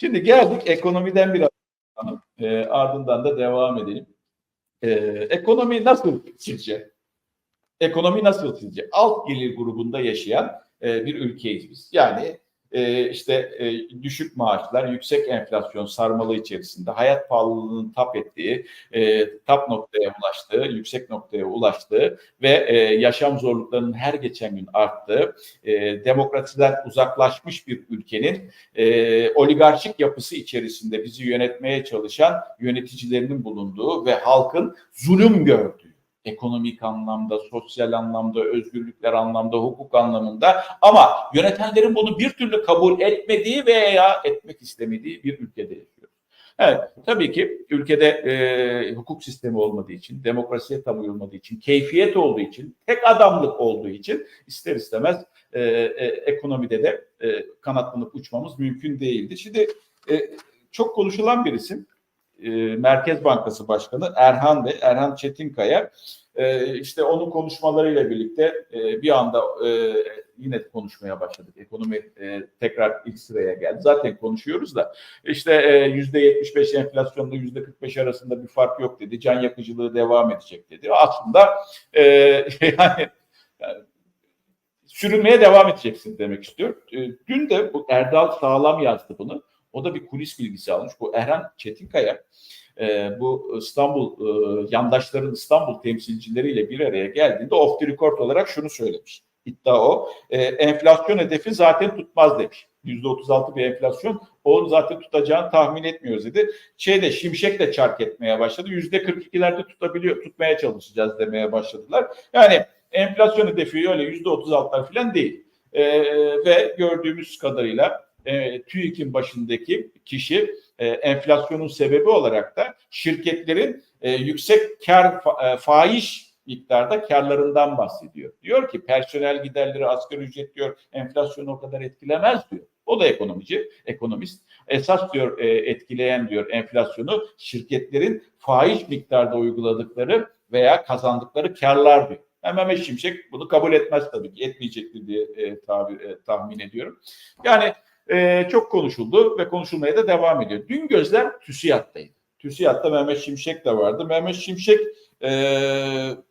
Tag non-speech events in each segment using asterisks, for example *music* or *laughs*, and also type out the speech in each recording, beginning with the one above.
Şimdi geldik ekonomiden biraz. E, ardından da devam edelim. E, ekonomi nasıl sizce? Ekonomi nasıl sizce? Alt gelir grubunda yaşayan e, bir ülkeyiz biz. Yani e, işte düşük maaşlar, yüksek enflasyon sarmalı içerisinde hayat pahalılığının tap ettiği, e, tap noktaya ulaştığı, yüksek noktaya ulaştığı ve e, yaşam zorluklarının her geçen gün arttığı, e, demokrasiden uzaklaşmış bir ülkenin e, oligarşik yapısı içerisinde bizi yönetmeye çalışan yöneticilerinin bulunduğu ve halkın zulüm gördüğü ekonomik anlamda, sosyal anlamda, özgürlükler anlamda, hukuk anlamında ama yönetenlerin bunu bir türlü kabul etmediği veya etmek istemediği bir ülkede yaşıyoruz. Evet, tabii ki ülkede e, hukuk sistemi olmadığı için, demokrasiye tam uyulmadığı için, keyfiyet olduğu için, tek adamlık olduğu için ister istemez e, e, ekonomide de e, kanatlanıp uçmamız mümkün değildi. Şimdi e, çok konuşulan bir isim, e, Merkez Bankası Başkanı Erhan Bey, Erhan Çetinkaya e, işte onun konuşmalarıyla birlikte e, bir anda yine konuşmaya başladık. Ekonomi tekrar ilk sıraya geldi. Zaten konuşuyoruz da işte yüzde 75 enflasyonda yüzde 45 arasında bir fark yok dedi. Can yakıcılığı devam edecek dedi. Aslında *laughs* yani, yani sürünmeye devam edeceksin demek istiyor. Dün de bu Erdal Sağlam yazdı bunu. O da bir kulis bilgisi almış. Bu Erhan Çetinkaya e, bu İstanbul e, yandaşların İstanbul temsilcileriyle bir araya geldiğinde off the record olarak şunu söylemiş. İddia o. E, enflasyon hedefi zaten tutmaz demiş. %36 bir enflasyon onu zaten tutacağını tahmin etmiyoruz dedi. Şeyde Şimşek de çark etmeye başladı. %42'lerde tutabiliyor, tutmaya çalışacağız demeye başladılar. Yani enflasyon hedefi öyle %36'lar falan değil. E, ve gördüğümüz kadarıyla e, TÜİK'in başındaki kişi e, enflasyonun sebebi olarak da şirketlerin e, yüksek kar fa, e, faiz miktarda karlarından bahsediyor. Diyor ki personel giderleri, asgari ücret diyor enflasyonu o kadar etkilemez diyor. O da ekonomici, ekonomist. Esas diyor e, etkileyen diyor enflasyonu şirketlerin faiz miktarda uyguladıkları veya kazandıkları karlar diyor. Mehmet Şimşek bunu kabul etmez tabii ki. Etmeyecektir diye e, tabi, e, tahmin ediyorum. Yani e, çok konuşuldu ve konuşulmaya da devam ediyor. Dün gözler TÜSİAD'daydı. TÜSİAD'da Mehmet Şimşek de vardı. Mehmet Şimşek e,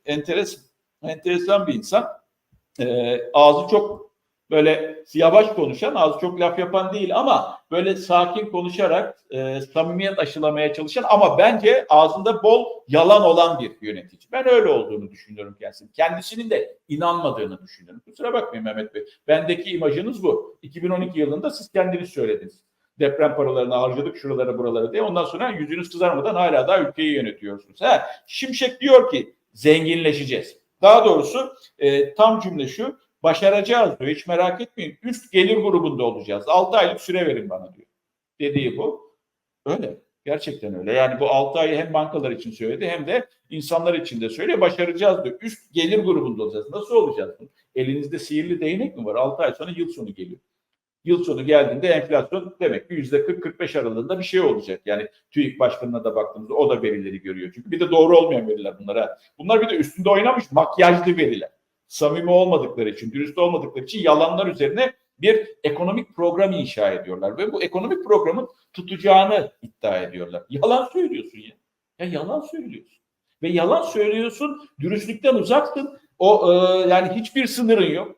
enteres, enteresan bir insan. E, ağzı çok böyle yavaş konuşan, ağzı çok laf yapan değil ama böyle sakin konuşarak e, samimiyet aşılamaya çalışan ama bence ağzında bol yalan olan bir yönetici. Ben öyle olduğunu düşünüyorum kendisinin. Kendisinin de inanmadığını düşünüyorum. Kusura bakmayın Mehmet Bey. Bendeki imajınız bu. 2012 yılında siz kendiniz söylediniz. Deprem paralarını harcadık şuraları buraları diye. Ondan sonra yüzünüz kızarmadan hala daha ülkeyi yönetiyorsunuz. Ha, Şimşek diyor ki zenginleşeceğiz. Daha doğrusu e, tam cümle şu başaracağız diyor. Hiç merak etmeyin. Üst gelir grubunda olacağız. 6 aylık süre verin bana diyor. Dediği bu. Öyle. Gerçekten öyle. Yani bu 6 ayı hem bankalar için söyledi hem de insanlar için de söylüyor. Başaracağız diyor. Üst gelir grubunda olacağız. Nasıl olacağız? Elinizde sihirli değnek mi var? 6 ay sonra yıl sonu geliyor. Yıl sonu geldiğinde enflasyon demek ki yüzde 40-45 aralığında bir şey olacak. Yani TÜİK başkanına da baktığımızda o da verileri görüyor. Çünkü bir de doğru olmayan veriler bunlar. Ha. Bunlar bir de üstünde oynamış makyajlı veriler samimi olmadıkları için, dürüst olmadıkları için yalanlar üzerine bir ekonomik program inşa ediyorlar ve bu ekonomik programın tutacağını iddia ediyorlar. Yalan söylüyorsun ya. Ya yalan söylüyorsun. Ve yalan söylüyorsun, dürüstlükten uzaksın. O e, yani hiçbir sınırın yok.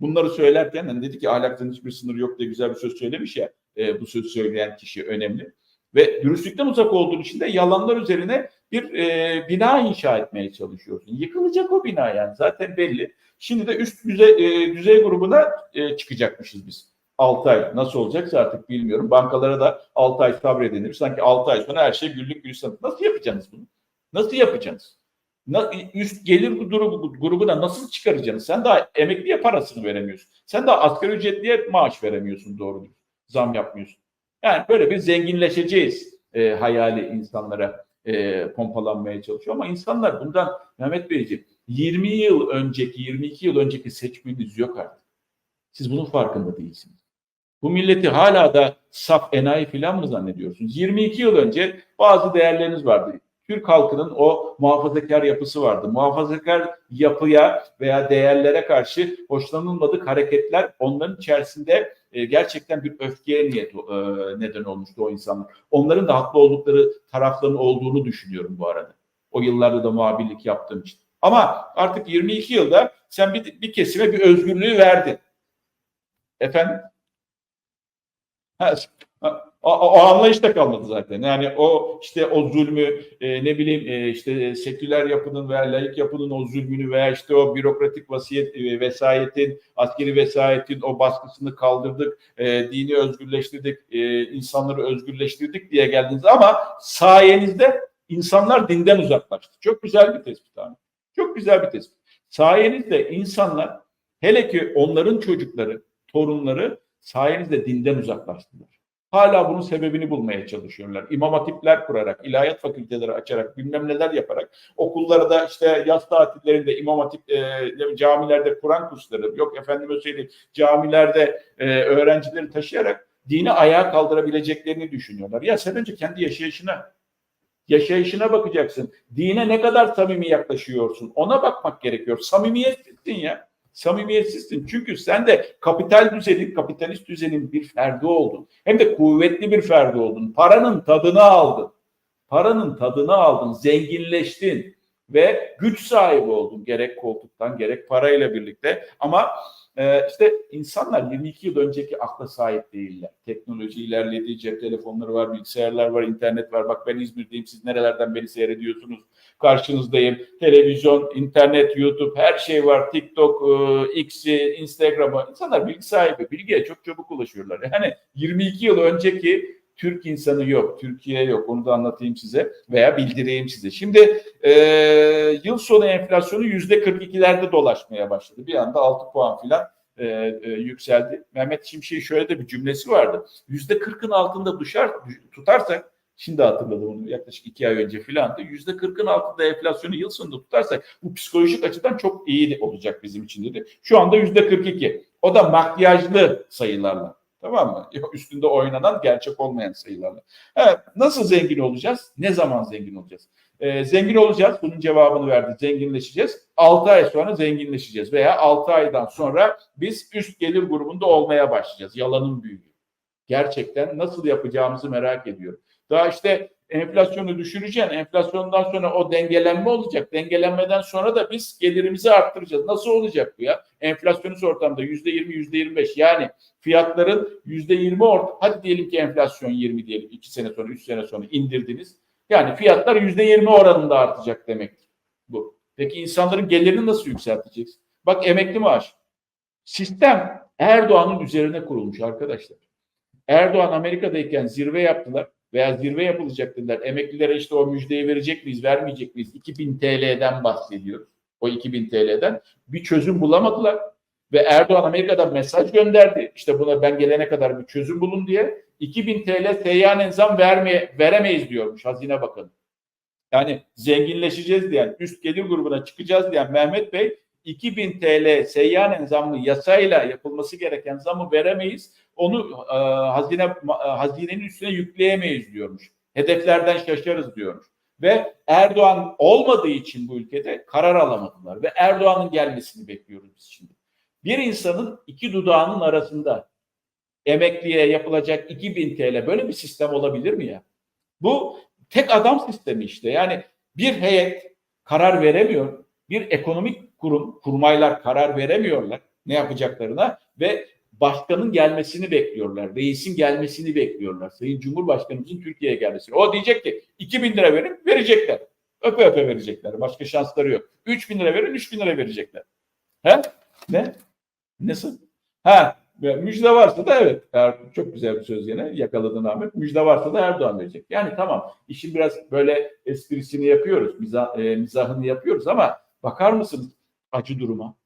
Bunları söylerken hani dedi ki ahlaktan hiçbir sınır yok diye güzel bir söz söylemiş ya. E, bu sözü söyleyen kişi önemli. Ve dürüstlükten uzak olduğun için de yalanlar üzerine bir e, bina inşa etmeye çalışıyorsun. Yıkılacak o bina yani zaten belli. Şimdi de üst düzey, e, düzey grubuna e, çıkacakmışız biz. 6 ay nasıl olacaksa artık bilmiyorum. Bankalara da 6 ay sabredilmiş. Sanki 6 ay sonra her şey güllük gülistanlık. Nasıl yapacaksınız bunu? Nasıl yapacaksınız? Üst gelir grubu, grubuna nasıl çıkaracaksınız? Sen daha emekliye parasını veremiyorsun. Sen daha asgari ücretliye maaş veremiyorsun doğru. Zam yapmıyorsun. Yani böyle bir zenginleşeceğiz e, hayali insanlara e, pompalanmaya çalışıyor. Ama insanlar bundan Mehmet Beyciğim 20 yıl önceki, 22 yıl önceki seçmeniniz yok artık. Siz bunun farkında değilsiniz. Bu milleti hala da saf enayi falan mı zannediyorsunuz? 22 yıl önce bazı değerleriniz vardı. Türk halkının o muhafazakar yapısı vardı. Muhafazakar yapıya veya değerlere karşı hoşlanılmadık hareketler onların içerisinde e, gerçekten bir öfkeye niyet e, neden olmuştu o insanlar. Onların da haklı oldukları tarafların olduğunu düşünüyorum bu arada. O yıllarda da muhabirlik yaptığım için. Ama artık 22 yılda sen bir, bir kesime bir özgürlüğü verdin. Efendim? Ha, o, o anlayışta kalmadı zaten. Yani o işte o zulmü e, ne bileyim e, işte seküler yapının veya laik yapının o zulmünü veya işte o bürokratik vasiyet e, vesayetin, askeri vesayetin o baskısını kaldırdık, e, dini özgürleştirdik, e, insanları özgürleştirdik diye geldiniz ama sayenizde insanlar dinden uzaklaştı. Çok güzel bir tespit abi. Çok güzel bir tespit. Sayenizde insanlar hele ki onların çocukları, torunları sayenizde dinden uzaklaştılar. Hala bunun sebebini bulmaya çalışıyorlar. İmam hatipler kurarak, ilahiyat fakülteleri açarak, bilmem neler yaparak, okullarda da işte yaz tatillerinde imam hatip e, camilerde Kur'an kursları, yok efendim söyleyeyim camilerde e, öğrencileri taşıyarak dini ayağa kaldırabileceklerini düşünüyorlar. Ya sen önce kendi yaşayışına, yaşayışına bakacaksın. Dine ne kadar samimi yaklaşıyorsun? Ona bakmak gerekiyor. Samimiyetsizsin ya. Samimiyetsizsin. Çünkü sen de kapital düzenin, kapitalist düzenin bir ferdi oldun. Hem de kuvvetli bir ferdi oldun. Paranın tadını aldın. Paranın tadını aldın, zenginleştin ve güç sahibi oldun gerek koltuktan gerek parayla birlikte. Ama ee, işte insanlar 22 yıl önceki akla sahip değiller. Teknoloji ilerledi, cep telefonları var, bilgisayarlar var, internet var. Bak ben İzmir'deyim, siz nerelerden beni seyrediyorsunuz? Karşınızdayım. Televizyon, internet, YouTube, her şey var. TikTok, e, X'i, Instagram'ı. İnsanlar bilgi sahibi, bilgiye çok çabuk ulaşıyorlar. Yani 22 yıl önceki Türk insanı yok, Türkiye yok. Onu da anlatayım size veya bildireyim size. Şimdi e, yıl sonu enflasyonu yüzde 42'lerde dolaşmaya başladı. Bir anda 6 puan filan e, e, yükseldi. Mehmet Şimşek'in şöyle de bir cümlesi vardı. Yüzde 40'ın altında düşer, tutarsak Şimdi hatırladım onu yaklaşık iki ay önce filan da yüzde kırkın altında enflasyonu yıl sonunda tutarsak bu psikolojik açıdan çok iyi olacak bizim için dedi. Şu anda yüzde kırk iki. O da makyajlı sayılarla. Tamam mı? Üstünde oynanan gerçek olmayan sayılarla. Evet, nasıl zengin olacağız? Ne zaman zengin olacağız? Ee, zengin olacağız. Bunun cevabını verdi. Zenginleşeceğiz. 6 ay sonra zenginleşeceğiz. Veya 6 aydan sonra biz üst gelir grubunda olmaya başlayacağız. Yalanın büyüğü. Gerçekten nasıl yapacağımızı merak ediyorum. Daha işte enflasyonu düşüreceksin. Enflasyondan sonra o dengelenme olacak. Dengelenmeden sonra da biz gelirimizi arttıracağız. Nasıl olacak bu ya? Enflasyonist ortamda yüzde yirmi, yüzde yirmi beş. Yani fiyatların yüzde yirmi orta. Hadi diyelim ki enflasyon yirmi diyelim. iki sene sonra, üç sene sonra indirdiniz. Yani fiyatlar yüzde yirmi oranında artacak demektir bu. Peki insanların gelirini nasıl yükselteceksin? Bak emekli maaş. Sistem Erdoğan'ın üzerine kurulmuş arkadaşlar. Erdoğan Amerika'dayken zirve yaptılar veya zirve yapılacak dediler. Emeklilere işte o müjdeyi verecek miyiz, vermeyecek miyiz? 2000 TL'den bahsediyoruz. O 2000 TL'den bir çözüm bulamadılar. Ve Erdoğan Amerika'dan mesaj gönderdi. İşte buna ben gelene kadar bir çözüm bulun diye. 2000 TL seyyanen zam vermeye, veremeyiz diyormuş Hazine Bakanı. Yani zenginleşeceğiz diyen, üst gelir grubuna çıkacağız diyen Mehmet Bey 2000 TL seyyanen zammı yasayla yapılması gereken zamı veremeyiz. Onu e, hazine e, hazinenin üstüne yükleyemeyiz diyormuş. Hedeflerden şaşarız diyormuş. Ve Erdoğan olmadığı için bu ülkede karar alamadılar ve Erdoğan'ın gelmesini bekliyoruz biz şimdi. Bir insanın iki dudağının arasında emekliye yapılacak 2000 TL böyle bir sistem olabilir mi ya? Bu tek adam sistemi işte. Yani bir heyet karar veremiyor. Bir ekonomik kurum, kurmaylar karar veremiyorlar ne yapacaklarına ve başkanın gelmesini bekliyorlar. Reisin gelmesini bekliyorlar. Sayın Cumhurbaşkanımızın Türkiye'ye gelmesini. O diyecek ki 2 bin lira verin verecekler. Öpe öpe verecekler. Başka şansları yok. 3 bin lira verin 3 bin lira verecekler. He? Ne? Nasıl? Ha müjde varsa da evet. Çok güzel bir söz yine yakaladın Ahmet. Müjde varsa da Erdoğan verecek. Yani tamam işin biraz böyle esprisini yapıyoruz. Mizah, e, mizahını yapıyoruz ama bakar mısınız acı duruma?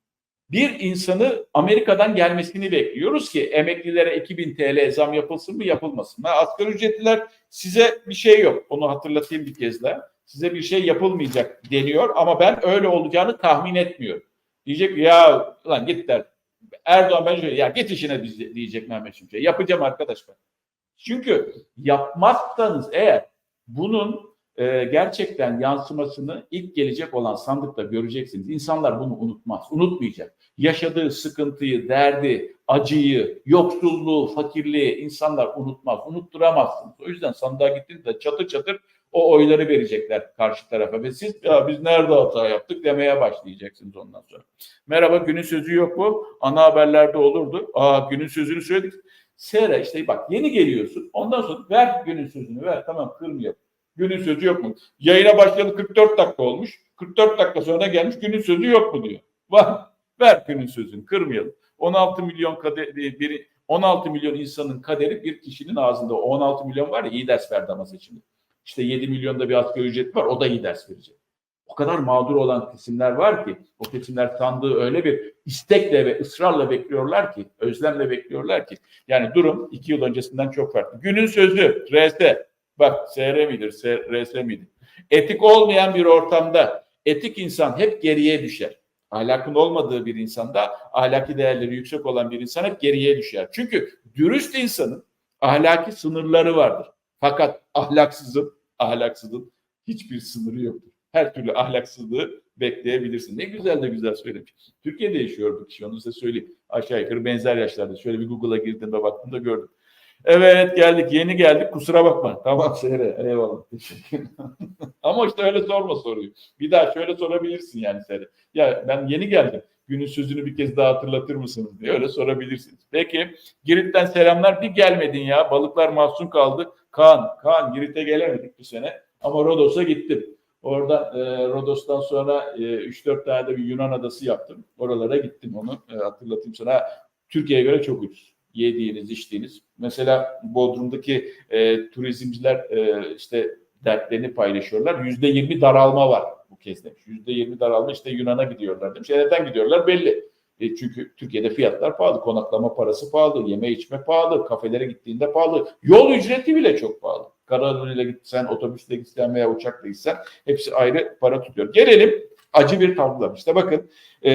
bir insanı Amerika'dan gelmesini bekliyoruz ki emeklilere 2000 TL zam yapılsın mı yapılmasın mı? Asgari ücretliler size bir şey yok. Onu hatırlatayım bir kez daha. Size bir şey yapılmayacak deniyor ama ben öyle olacağını tahmin etmiyorum. Diyecek ya lan git der. Erdoğan ben şöyle ya git işine diyecek Mehmet Şimşek. Yapacağım arkadaş ben. Çünkü yapmazsanız eğer bunun e, gerçekten yansımasını ilk gelecek olan sandıkta göreceksiniz. İnsanlar bunu unutmaz, unutmayacak. Yaşadığı sıkıntıyı, derdi, acıyı, yoksulluğu, fakirliği insanlar unutmaz, unutturamazsınız. O yüzden sandığa gittiğinizde çatır çatır o oyları verecekler karşı tarafa ve siz ya biz nerede hata yaptık demeye başlayacaksınız ondan sonra. Merhaba günün sözü yok mu? Ana haberlerde olurdu. Aa günün sözünü söyledik. Seyre işte bak yeni geliyorsun. Ondan sonra ver günün sözünü ver. Tamam kırmayalım. Günün sözü yok mu? Yayına başladı 44 dakika olmuş. 44 dakika sonra gelmiş günün sözü yok mu diyor. Var. Ver günün sözünü kırmayalım. 16 milyon kader, biri 16 milyon insanın kaderi bir kişinin ağzında. O 16 milyon var ya iyi ders verdi ama seçimde. İşte 7 milyonda bir asgari ücret var o da iyi ders verecek. O kadar mağdur olan kesimler var ki o kesimler sandığı öyle bir istekle ve ısrarla bekliyorlar ki, özlemle bekliyorlar ki. Yani durum iki yıl öncesinden çok farklı. Günün sözü RS. Bak SR midir, RS midir? Etik olmayan bir ortamda etik insan hep geriye düşer. Ahlakın olmadığı bir insanda ahlaki değerleri yüksek olan bir insan hep geriye düşer. Çünkü dürüst insanın ahlaki sınırları vardır. Fakat ahlaksızın, ahlaksızın hiçbir sınırı yoktur. Her türlü ahlaksızlığı bekleyebilirsin. Ne güzel de güzel söylemiş. Türkiye'de yaşıyor bu kişi onu size söyleyeyim. Aşağı yukarı benzer yaşlarda. Şöyle bir Google'a girdiğimde baktığımda gördüm. Evet geldik yeni geldik kusura bakma. Tamam Sere eyvallah. Teşekkür *laughs* Ama işte öyle sorma soruyu. Bir daha şöyle sorabilirsin yani Sere. Ya ben yeni geldim. Günün sözünü bir kez daha hatırlatır mısınız diye öyle sorabilirsiniz. Peki Girit'ten selamlar. Bir gelmedin ya. Balıklar mahzun kaldı. Kaan, Kaan Girit'e gelemedik bu sene. Ama Rodos'a gittim. Oradan e, Rodos'tan sonra e, 3-4 tane de bir Yunan adası yaptım. Oralara gittim onu e, hatırlatayım sana. Türkiye'ye göre çok ucuz. Yediğiniz, içtiğiniz. Mesela Bodrum'daki e, turizmciler e, işte dertlerini paylaşıyorlar. Yüzde yirmi daralma var bu kez demiş. Yüzde yirmi daralma işte Yunan'a gidiyorlar demiş. E neden gidiyorlar belli. E çünkü Türkiye'de fiyatlar pahalı. Konaklama parası pahalı. Yeme içme pahalı. Kafelere gittiğinde pahalı. Yol ücreti bile çok pahalı. Karayoluyla gitsen, otobüsle gitsen veya uçakla gitsen hepsi ayrı para tutuyor. Gelelim acı bir tablo. İşte bakın e,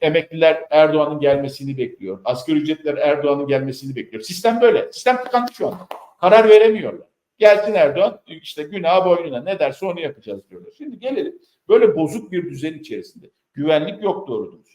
emekliler Erdoğan'ın gelmesini bekliyor. Asgari ücretler Erdoğan'ın gelmesini bekliyor. Sistem böyle. Sistem tıkandı şu an. Karar veremiyorlar. Gelsin Erdoğan işte günah boynuna ne derse onu yapacağız diyorlar. Şimdi gelelim böyle bozuk bir düzen içerisinde. Güvenlik yok doğru dürüst.